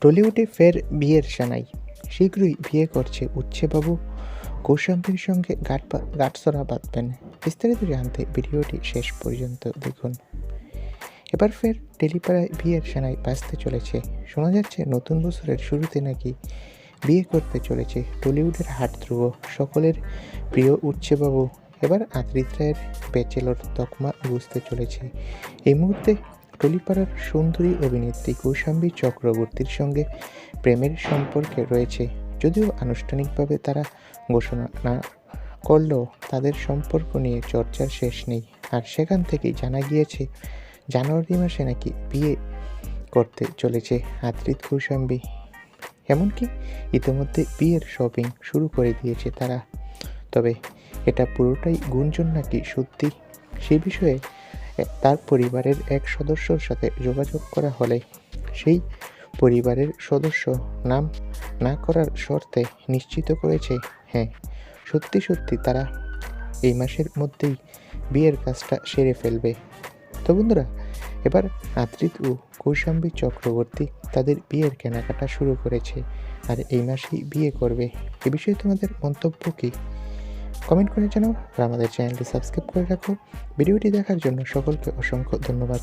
টলিউডে ফের বিয়ের সানাই। শীঘ্রই বিয়ে করছে উচ্ছেবাবু। কৌশাম্বীর সঙ্গে গাট গাঁটছড়া বাঁধবেন। বিস্তারিত জানতে ভিডিওটি শেষ পর্যন্ত দেখুন। এবার ফের টেলিপাড়ায় বিয়ের সানাই বাজতে চলেছে। শোনা যাচ্ছে নতুন বছরের শুরুতে নাকি বিয়ে করতে চলেছে টলিউডের হাট ধ্রুব সকলের প্রিয় উচ্ছেবাবু। এবার আদ্রিত রায়ের ব্যাচেলর তকমা বুঝতে চলেছে। এই মুহূর্তে টলিপাড়ার সুন্দরী অভিনেত্রী কৌশাম্বী চক্রবর্তীর সঙ্গে প্রেমের সম্পর্কে রয়েছে। যদিও আনুষ্ঠানিকভাবে তারা ঘোষণা না করলেও তাদের সম্পর্ক নিয়ে চর্চার শেষ নেই। আর সেখান থেকেই জানা গিয়েছে, জানুয়ারি মাসে নাকি বিয়ে করতে চলেছে আদ্রিত কৌশাম্বী। এমনকি ইতিমধ্যে বিয়ের শপিং শুরু করে দিয়েছে তারা। তবে এটা পুরোটাই গুঞ্জন নাকি সত্যি? সে বিষয়ে তার পরিবারের এক সদস্যর সাথে যোগাযোগ করা হলে সেই পরিবারের সদস্য নাম না করার শর্তে নিশ্চিত করেছে হ্যাঁ সত্যি সত্যি তারা এই মাসের মধ্যেই বিয়ের কাজটা সেরে ফেলবে। তো বন্ধুরা, এবার আদ্রিত ও কৌশাম্বী চক্রবর্তী তাদের বিয়ের কেনাকাটা শুরু করেছে আর এই মাসেই বিয়ে করবে। এ বিষয়ে তোমাদের মন্তব্য কী? কমেন্ট করে জানাও আর আমাদের চ্যানেলটি সাবস্ক্রাইব করে রাখো। ভিডিওটি দেখার জন্য সকলকে অসংখ্য ধন্যবাদ।